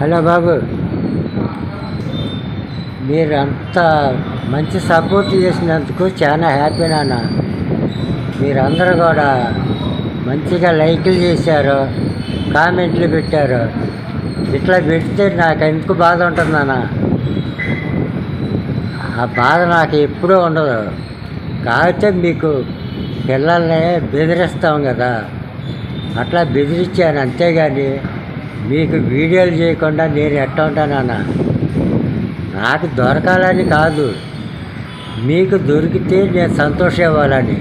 Hello బాబు. మీరు అంత మంచి సపోర్ట్ చేసినందుకు చాలా హ్యాపీ నాన్న. మీరందరూ కూడా మంచిగా లైక్లు చేశారు కామెంట్లు పెట్టారు. ఇట్లా పెడితే నాకు ఎందుకు బాధ ఉంటుంది నాన్న? ఆ బాధ నాకు ఎప్పుడూ ఉండదు. కాకపోతే మీకు పిల్లల్ని బెదిరిస్తాం కదా. అట్లా బెదిరించాను అంతేగాని మీకు వీడియోలు చేయకుండా నేను ఎట్ట ఉంటానన్న నాకు దొరకాలని కాదు. మీకు దొరికితే నేను సంతోషం ఇవ్వాలని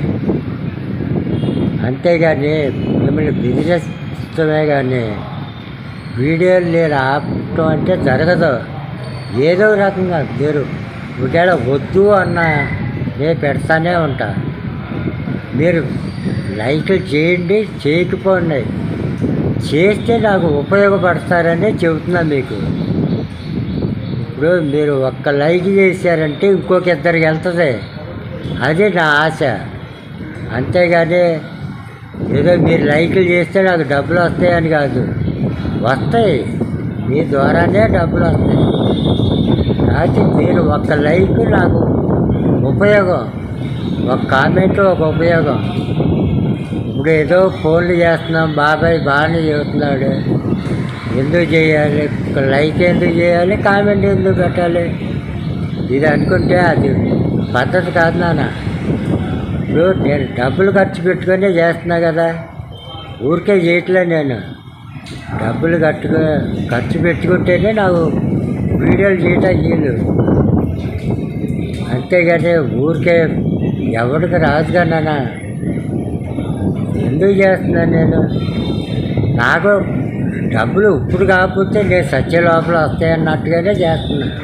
అంతేగాని మిమ్మల్ని బెదిరిస్తమే కానీ వీడియోలు నేను ఆపటం అంటే జరగదు. ఏదో రకంగా మీరు ఒకవేళ వద్దు అన్న నేను పెడతానే ఉంటా. మీరు లైక్లు చేయండి చేయకపోండి. చేస్తే నాకు ఉపయోగపడతారనే చెబుతున్నా మీకు. ఇప్పుడు మీరు ఒక్క లైక్ చేశారంటే ఇంకొక ఇద్దరికి వెళ్తుంది. అది నా ఆశ. అంతేగాని ఏదో మీరు లైక్లు చేస్తే నాకు డబ్బులు వస్తాయని కాదు. వస్తాయి. మీ ద్వారానే డబ్బులు వస్తాయి. కాబట్టి మీరు ఒక్క లైక్ నాకు ఉపయోగం. ఒక కామెంట్ ఒక ఉపయోగం. ఇప్పుడు ఏదో ఫోన్లు చేస్తున్నాం బాబాయ్ బాగానే చెబుతున్నాడు ఎందుకు చేయాలి? లైక్ ఎందుకు చేయాలి? కామెంట్ ఎందుకు పెట్టాలి? ఇది అనుకుంటే అది పద్ధతి కాదు నాన్న. ఇప్పుడు నేను డబ్బులు ఖర్చు పెట్టుకునే చేస్తున్నా కదా. ఊరికే చేయట్లే నేను. డబ్బులు కట్టుకు ఖర్చు పెట్టుకుంటేనే నాకు వీడియోలు చేయటం వీలు. అంతేగాని ఊరికే ఎవరికి రాదు కన్నా ఎందుకు చేస్తున్నాను నేను? నాకు డబ్బులు ఇప్పుడు కాకపోతే నేను సత్య లోపల వస్తాయన్నట్టుగానే చేస్తున్నాను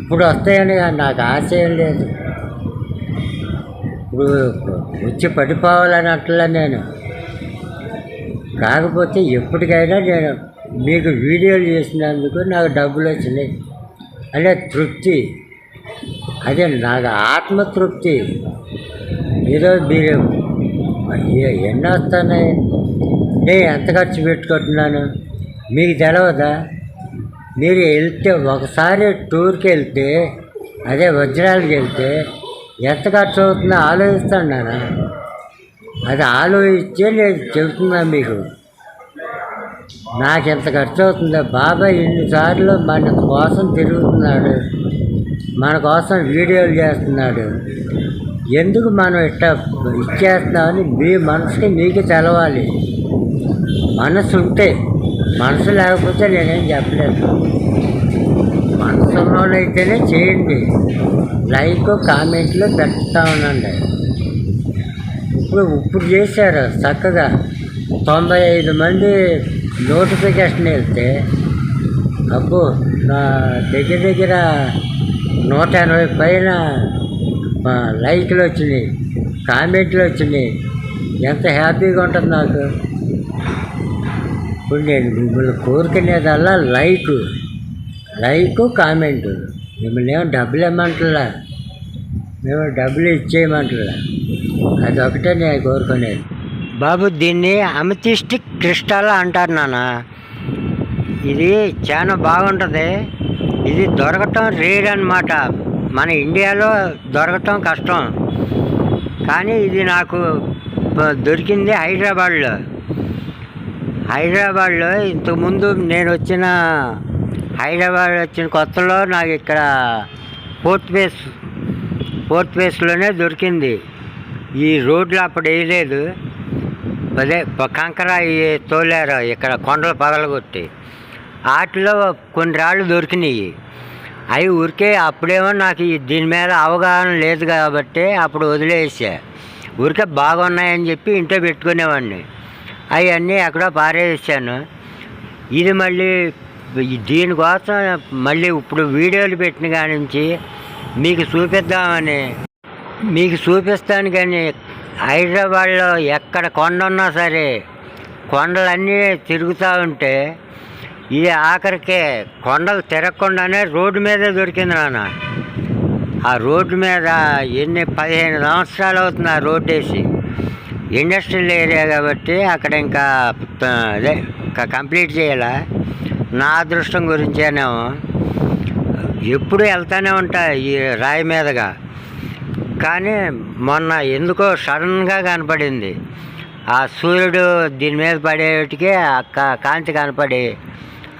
ఇప్పుడు వస్తాయని నాకు ఆశ ఏం లేదు. ఇప్పుడు వచ్చి పడిపోవాలని అట్లా నేను. కాకపోతే ఎప్పటికైనా నేను మీకు వీడియోలు చేసినందుకు నాకు డబ్బులు వచ్చినాయి. అంటే తృప్తి. అదే నాకు ఆత్మతృప్తి. ఏదో మీరు ఎన్ని వస్తున్నాయి నేను ఎంత ఖర్చు పెట్టుకుంటున్నాను? మీకు తెలవదా? మీరు వెళ్తే ఒకసారి టూర్కి వెళ్తే అదే వజ్రాలకి వెళ్తే ఎంత ఖర్చు అవుతుందో ఆలోచిస్తాను నాన్న అది ఆలోచించే నేను చెబుతున్నాను మీకు. నాకు ఎంత ఖర్చు అవుతుందో బాబాయ్ ఇన్నిసార్లు మన కోసం తిరుగుతున్నాడు మన కోసం వీడియోలు చేస్తున్నాడు. ఎందుకు మనం ఇట్ట ఇచ్చేస్తున్నామని మీ మనసుకి మీకు తెలవాలి. మనసు ఉంటే మనసు లేకపోతే నేనేం చెప్పలేదు మనసు ఉన్నోళ్ళైతేనే చేయండి. లైక్ కామెంట్లు పెడతా ఉండండి. ఇప్పుడు ఇప్పుడు చేశారు చక్కగా. తొంభై ఐదు మంది నోటిఫికేషన్ వెళ్తే అబ్బో నా దగ్గర దగ్గర నూట ఎనభై పైన లైక్లు వచ్చినాయి కామెంట్లు వచ్చినాయి. ఎంత హ్యాపీగా ఉంటుంది నాకు. ఇప్పుడు నేను మిమ్మల్ని కోరుకునేదల్లా లైక్. Like comment. మిమ్మల్ని ఏమో డబ్బులు ఇమ్మంటలా. మేము డబ్బులు ఇచ్చేయమంటలా. అదొకటే నేను కోరుకునేది. బాబు దీన్ని అమితిస్టిక్ క్రిస్టల్ అంటారు నాన్న. ఇది చాలా బాగుంటుంది. ఇది దొరకటం రేర్ అనమాట మన ఇండియాలో దొరకటం కష్టం. కానీ ఇది నాకు దొరికింది హైదరాబాద్లో. హైదరాబాద్లో ఇంతకుముందు నేను వచ్చిన హైదరాబాద్ వచ్చిన కొత్తలో నాకు ఇక్కడ ఫోర్త్ ఫేస్ ఫోర్త్ ఫేస్లోనే దొరికింది. ఈ రోడ్లు అప్పుడు వేయలేదు. అదే కంకర తోలారు ఇక్కడ కొండలు పగలగొట్టి. వాటిలో కొన్ని రాళ్ళు దొరికినాయి. అవి ఊరికే అప్పుడేమో నాకు దీని మీద అవగాహన లేదు కాబట్టి అప్పుడు వదిలేసా. ఊరికే బాగున్నాయని చెప్పి ఇంట్లో పెట్టుకునేవాడిని. అవన్నీ ఎక్కడో పారేసాను ఇది మళ్ళీ దీనికోసం మళ్ళీ ఇప్పుడు వీడియోలు పెట్టిన కానించి మీకు చూపిద్దామని మీకు చూపిస్తాను కానీ హైదరాబాద్లో ఎక్కడ కొండ ఉన్నా సరే కొండలన్నీ తిరుగుతూ ఉంటే ఈ ఆఖరికే కొండలు తిరగకుండానే రోడ్డు మీదే దొరికింది నాన్న. ఆ రోడ్డు మీద ఎన్ని పదిహేను సంవత్సరాలు అవుతుంది ఆ రోడ్డు వేసి. ఇండస్ట్రియల్ ఏరియా కాబట్టి అక్కడ ఇంకా అదే ఇంకా కంప్లీట్ చేయాల? నా అదృష్టం గురించేనేమో ఎప్పుడు వెళ్తానే ఉంటా ఈ రాయి మీదగా. కానీ మొన్న ఎందుకో సడన్గా కనపడింది. ఆ సూర్యుడు దీని మీద పడేటికే ఆ కా- కాంతి కనపడి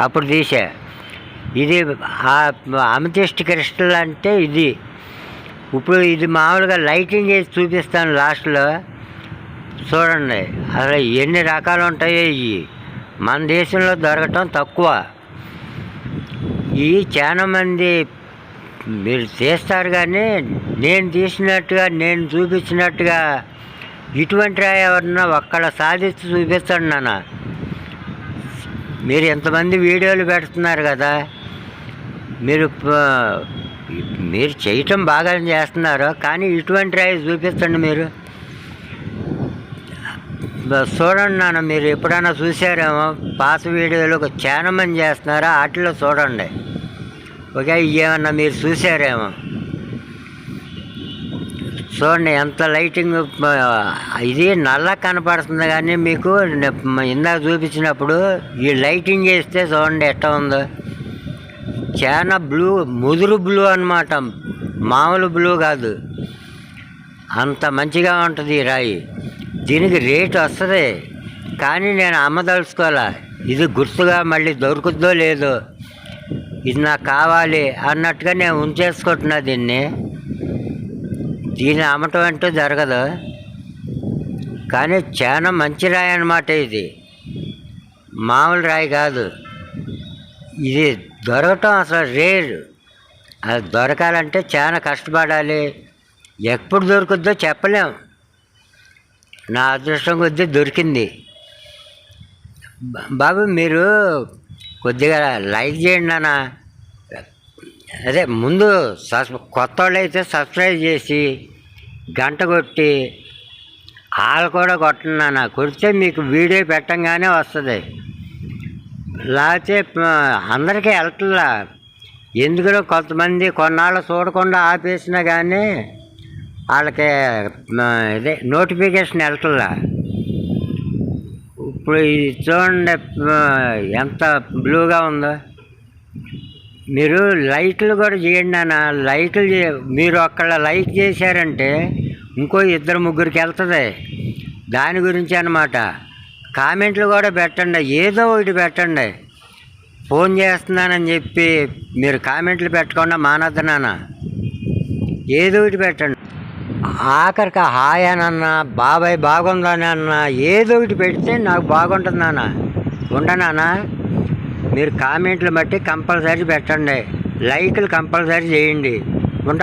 అప్పుడు తీసా. ఇది అమతిష్ట క్రిస్టల్ అంటే ఇది. ఇప్పుడు ఇది మామూలుగా లైటింగ్ వేసి చూపిస్తాను లాస్ట్లో. చూడండి అసలు ఎన్ని రకాలు ఉంటాయో ఇవి. మన దేశంలో దొరకటం తక్కువ. ఈ చాలా మంది మీరు చేస్తారు కానీ నేను తీసినట్టుగా నేను చూపించినట్టుగా ఇటువంటి ఎవరన్నా ఒక్కడ సాధించి చూపిస్తాడు నాన్న. మీరు ఎంతమంది వీడియోలు పెడుతున్నారు కదా మీరు మీరు చేయటం బాగా చేస్తున్నారు కానీ ఇటువంటి రాయి చూపించండి మీరు. చూడండి నాన్న మీరు ఎప్పుడైనా చూసారేమో పాత వీడియోలు ఒక చాలా మంది చేస్తున్నారో వాటిలో చూడండి. ఓకే ఏమన్నా మీరు చూసారేమో. చూడండి ఎంత లైటింగ్ ఇది నల్ల కనపడుతుంది కానీ మీకు ఇందాక చూపించినప్పుడు ఈ లైటింగ్ వేస్తే చూడండి ఎట్లా ఉందో. చాలా బ్లూ ముదురు బ్లూ అన్నమాట. మామూలు బ్లూ కాదు. అంత మంచిగా ఉంటుంది ఈ రాయి. దీనికి రేటు వస్తుంది. కానీ నేను అమ్మదలుచుకోవాలా? ఇది గుర్తుగా మళ్ళీ దొరుకుద్దో లేదో? ఇది నాకు కావాలి అన్నట్టుగా నేను ఉంచేసుకుంటున్నా దీన్ని. దీన్ని అమ్మటం అంటూ జరగదు. కానీ చాలా మంచి రాయి అన్నమాట ఇది. మామూలు రాయి కాదు. ఇది దొరకటం అసలు రేరు. అది దొరకాలంటే చాలా కష్టపడాలి. ఎప్పుడు దొరుకుద్దో చెప్పలేం. నా అదృష్టం కొద్దీ దొరికింది. బాబు మీరు కొద్దిగా లైక్ చేయండి నాన్న. అదే ముందు సస్ కొత్త వాళ్ళు అయితే సబ్స్క్రైబ్ చేసి గంట కొట్టి వాళ్ళు కూడా కొట్టండి నా కొడితే మీకు వీడియో పెట్టంగానే వస్తుంది. లేకపోతే అందరికీ వెళ్తుందా ఎందుకనో కొంతమంది కొన్నాళ్ళు చూడకుండా ఆపేసినా కానీ వాళ్ళకి ఇదే నోటిఫికేషన్ వెళ్తుందా ఇప్పుడు ఇది చూడండి ఎంత బ్లూగా ఉందో. మీరు లైట్లు కూడా చేయండి నాన్న. లైట్లు మీరు అక్కడ లైక్ చేశారంటే ఇంకో ఇద్దరు ముగ్గురికి వెళ్తుంది. దాని గురించి అన్నమాట. కామెంట్లు కూడా పెట్టండి. ఏదో ఒకటి పెట్టండి. ఫోన్ చేస్తున్నానని చెప్పి మీరు కామెంట్లు పెట్టకుండా మానద్దు నాన్న. ఏదో ఒకటి పెట్టండి. ఆఖరికి హాయ్ అనన్నా బాబాయ్ బాగుందని అన్న ఏదో ఒకటి పెడితే నాకు బాగుంటుంది నాన్న. ఉండనానా మీరు కామెంట్లు బట్టి కంపల్సరీ పెట్టండి. లైక్లు కంపల్సరీ చేయండి.